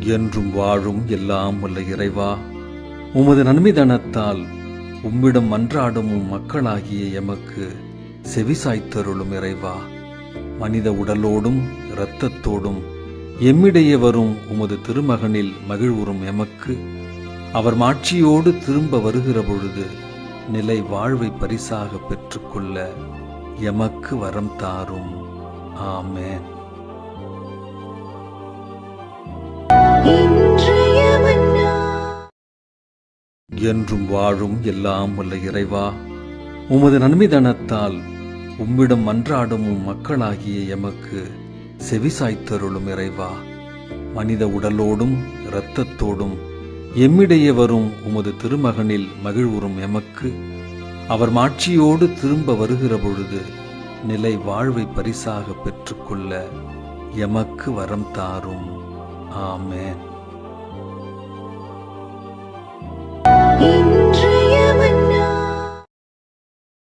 என்றும் வாழும் எல்லாம் உள்ள இறைவா. உமது நன்மைதனத்தால் உம்மிடம் மன்றாடும் உம் மக்களாகிய எமக்கு செவிசாய்த்தருளும் இறைவா. மனித உடலோடும் இரத்தத்தோடும் எம்மிடையே வரும் உமது திருமகனில் மகிழ்வுறும் எமக்கு. அவர் மாட்சியோடு திரும்ப வருகிற பொழுது நிலை வாழ்வை பரிசாக பெற்றுக்கொள்ள எமக்கு வரம் தாரும். ஆமேன். என்றும் வாழும் எல்லாம் உள்ள இறைவா உமது நன்மைதனத்தால் உம்மிடம் அன்றாடும் மக்களாகிய எமக்கு செவிசாய்த்தருளும் இறைவா. மனித உடலோடும் இரத்தத்தோடும் எம்மிடையே வரும் உமது திருமகனில் மகிழ்வுறும் எமக்கு. அவர் மாட்சியோடு திரும்ப வருகிற பொழுது நிலை வாழ்வை பரிசாக பெற்றுக்கொள்ள எமக்கு வரம் தாரும். ஆமேன்.